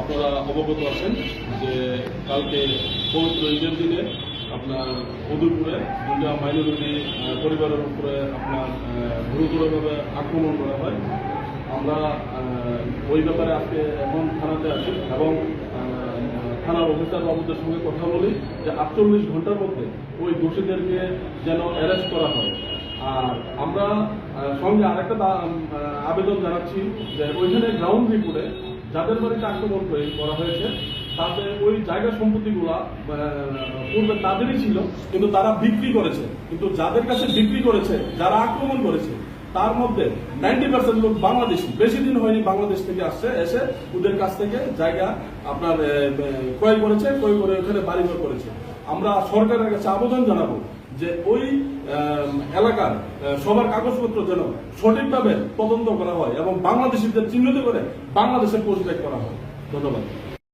আপনারা অবগত আছেন যে কালকে পবিত্র ঈদের দিনে আপনার উদয়পুরে দুটা মাইনরিটি পরিবারের উপরে আপনার গুরুতরভাবে আক্রমণ করা হয়। আমরা ওই ব্যাপারে আজকে এখন থানাতে আছি এবং থানার অফিসার বাবুদের সঙ্গে কথা বলি যে আটচল্লিশ ঘণ্টার মধ্যে ওই দোষীদেরকে যেন অ্যারেস্ট করা হয়। আর আমরা সঙ্গে আরেকটা আবেদন জানাচ্ছি যে ওইখানে গ্রাউন্ড রিপোর্টে যাদের বাড়িতে আক্রমণ করে- হয়েছে, তাতে ওই জায়গা সম্পত্তিগুলা পূর্বে তাদেরই ছিল, কিন্তু তারা বিক্রি করেছে। কিন্তু যাদের কাছে বিক্রি করেছে, যারা আক্রমণ করেছে, তার মধ্যে নাইনটি পার্সেন্ট লোক বাংলাদেশি। বেশি দিন হয়নি বাংলাদেশ থেকে আসছে, এসে ওদের কাছ থেকে জায়গা আপনার ক্রয় করেছে, ক্রয় করে ওখানে বাড়িঘর করেছে। আমরা সরকারের কাছে আবেদন জানাব যে ওই এলাকার সবার কাগজপত্র যেন সঠিকভাবে তদন্ত করা হয় এবং বাংলাদেশিদের চিহ্নিত করে বাংলাদেশের পরিত্যাগ করা হয়। ধন্যবাদ।